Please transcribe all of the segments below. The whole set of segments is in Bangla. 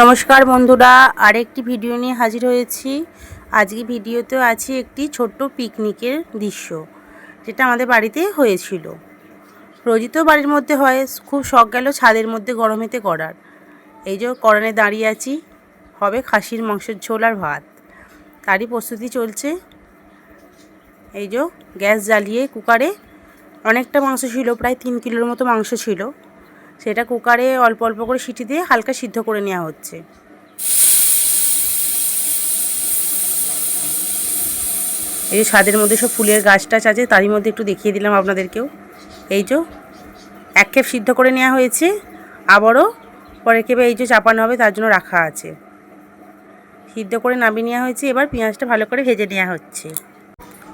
নমস্কার বন্ধুরা, আরেকটি ভিডিও নিয়ে হাজির হয়েছি। আজকে ভিডিওতে আছে একটি ছোট্ট পিকনিকের দৃশ্য, যেটা আমাদের বাড়িতে হয়েছিল। রোজই তো বাড়ির মধ্যে হয়, খুব শখ গেল ছাদের মধ্যে গরমেতে করার। এই যে করণে দাঁড়িয়ে আছি, হবে খাসির মাংসের ঝোল আর ভাত। তারই প্রস্তুতি চলছে। এই যে গ্যাস জ্বালিয়ে কুকারে অনেকটা মাংস ছিল, প্রায় তিন কিলোর মতো মাংস ছিল। সেটা কুকারে অল্প অল্প করে সিটি দিয়ে হালকা সিদ্ধ করে নেওয়া হচ্ছে। এই যে স্বাদের মধ্যে সব ফুলের গাছ টাছ আছে, তারই মধ্যে একটু দেখিয়ে দিলাম আপনাদেরকেও। এই যে এক খেপ সিদ্ধ করে নেওয়া হয়েছে, আবারও পরে খেপে এই যে চাপানো হবে, তার জন্য রাখা আছে। সিদ্ধ করে নামিয়ে নেওয়া হয়েছে, এবার পেঁয়াজটা ভালো করে ভেজে নেওয়া হচ্ছে।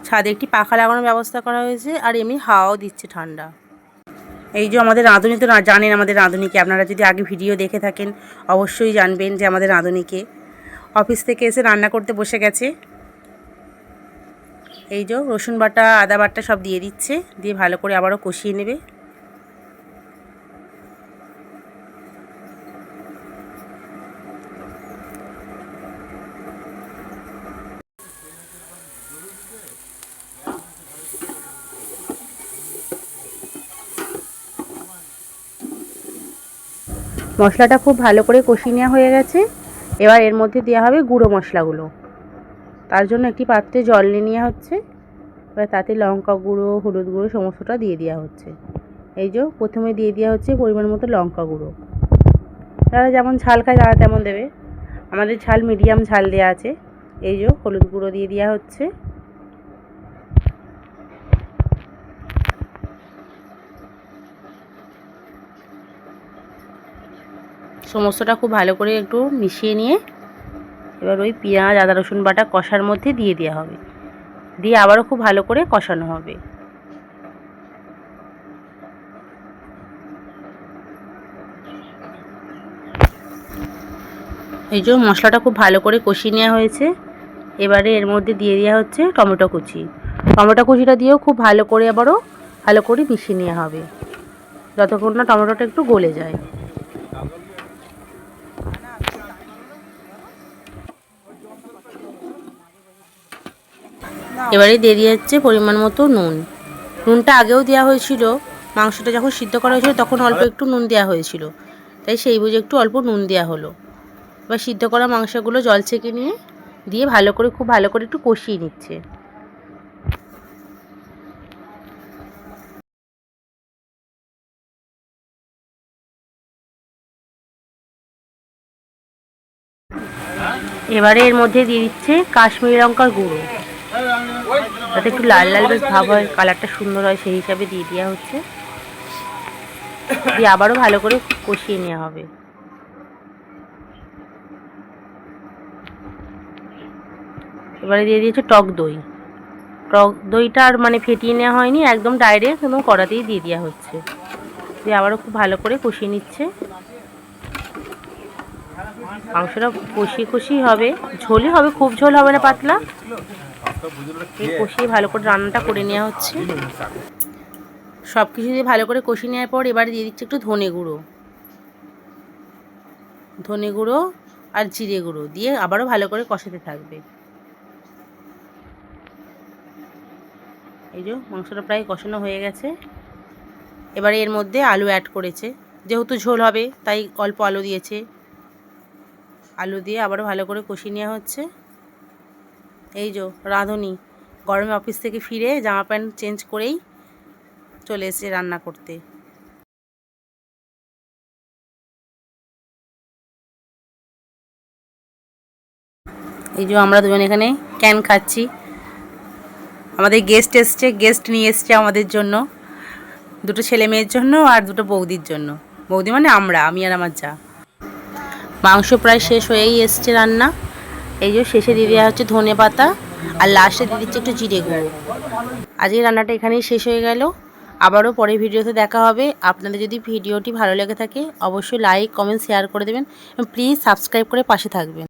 ছাদে একটি পাখা লাগানোর ব্যবস্থা করা হয়েছে, আর এমনি হাওয়াও দিচ্ছে ঠান্ডা। এই যে আমাদের রাঁধুনি তো জানেন আমাদের রাঁধুনিকে। আপনারা যদি আগে ভিডিও দেখে থাকেন, অবশ্যই জানবেন যে আমাদের রাঁধুনিকে। অফিস থেকে এসে রান্না করতে বসে গেছে। এই যে রসুন বাটা, আদা বাটা সব দিয়ে দিচ্ছে, দিয়ে ভালো করে আবারও কষিয়ে নেবে। মশলাটা খুব ভালো করে কষিয়ে নেওয়া হয়ে গেছে। এবার এর মধ্যে দেওয়া হবে গুঁড়ো মশলাগুলো। তার জন্য একটি পাত্রে জল নিয়ে নেওয়া হচ্ছে। এবার তাতে লঙ্কা গুঁড়ো, হলুদ গুঁড়ো সমস্তটা দিয়ে দেওয়া হচ্ছে। এই যে প্রথমে দিয়ে দেওয়া হচ্ছে পরিমাণ মতো লঙ্কা গুঁড়ো। তারা যেমন ঝাল খায় তারা তেমন দেবে। আমাদের ঝাল মিডিয়াম ঝাল দেওয়া আছে। এই যে হলুদ গুঁড়ো দিয়ে দেওয়া হচ্ছে। সমস্তটা খুব ভালো করে একটু মিশিয়ে নিয়ে এবার ওই পেঁয়াজ, আদা, রসুন বাটা কষার মধ্যে দিয়ে দেওয়া হবে। দিয়ে আবারও খুব ভালো করে কষানো হবে। এই যে মশলাটা খুব ভালো করে কষিয়ে নেওয়া হয়েছে। এবারে এর মধ্যে দিয়ে দেওয়া হচ্ছে টমেটো কুচি। টমেটো কুচিটা দিয়েও খুব ভালো করে আবারও ভালো করে মিশিয়ে নেওয়া হবে। যতক্ষণ না টমেটোটা একটু গলে যায়। এবারে দিয়ে দিয়ে হচ্ছে পরিমাণ মতো নুন। নুনটা আগেও দেওয়া হয়েছিল মাংসটা যখন সিদ্ধ করা হয়েছিল তখন অল্প একটু নুন দেওয়া হয়েছিল। তাই সেই বুঝে একটু অল্প নুন দেওয়া হলো। এবার সিদ্ধ করা মাংসগুলো জল ছেঁকে নিয়ে দিয়ে ভালো করে খুব ভালো করে একটু কষিয়ে নিচ্ছে। এবারে এর মধ্যে দিয়ে দিচ্ছে কাশ্মীরি লঙ্কার গুঁড়ো। যাতে একটু লাল লাল বেশ ভাব হয়, কালারটা সুন্দর হয়, সেই হিসাবে দিয়ে দেওয়া হচ্ছে। দিয়ে আবারও ভালো করে কষিয়ে নেওয়া হবে। এবারে দিয়ে দিয়েছে টক দই। টক দইটা আর মানে ফেটিয়ে নেওয়া হয়নি, একদম ডাইরেক্ট একদম কড়াতেই দিয়ে দেওয়া হচ্ছে। দিয়ে আবারও খুব ভালো করে কষিয়ে নিচ্ছে। মাংসটা কষিয়ে কষিয়ে হবে। ঝোলই হবে, খুব ঝোল হবে না, পাতলা। কষিয়ে ভালো করে রান্নাটা করে নেওয়া হচ্ছে। সব কিছু দিয়ে ভালো করে কষিয়ে নেওয়ার পর এবারে দিয়ে দিচ্ছে একটু ধনে গুঁড়ো। ধনে গুঁড়ো আর জিরে গুঁড়ো দিয়ে আবারও ভালো করে কষাতে থাকবে। এই যে মাংসটা প্রায় কষানো হয়ে গেছে। এবারে এর মধ্যে আলু অ্যাড করেছে। যেহেতু ঝোল হবে, তাই অল্প আলু দিয়েছে। আলু দিয়ে আবারও ভালো করে কষিয়ে নেওয়া হচ্ছে। এই যে রাঁধুনি, গরমে অফিস থেকে ফিরে জামা প্যান্ট চেঞ্জ করেই চলে এসেছে রান্না করতে। এই যে আমরা দুজন এখানে ক্যান খাচ্ছি। আমাদের গেস্ট এসছে গেস্ট নিয়ে এসছে আমাদের জন্য। দুটো ছেলে মেয়ের জন্য আর দুটো বৌদির জন্য। বৌদি মানে আমরা, আমি আর আমার যা। মাংস প্রায় শেষ হয়েই এসছে রান্না। এই যে শেষে দিয়ে দেওয়া হচ্ছে ধনে পাতা আর লাস্টে দিয়ে দিচ্ছে একটু জিরে গুঁড়ো। আজকে রান্নাটা এখানেই শেষ হয়ে গেল। আবারও পরে ভিডিওতে দেখা হবে। আপনাদের যদি ভিডিওটি ভালো লেগে থাকে, অবশ্যই লাইক কমেন্ট শেয়ার করে দেবেন। প্লিজ সাবস্ক্রাইব করে পাশে থাকবেন।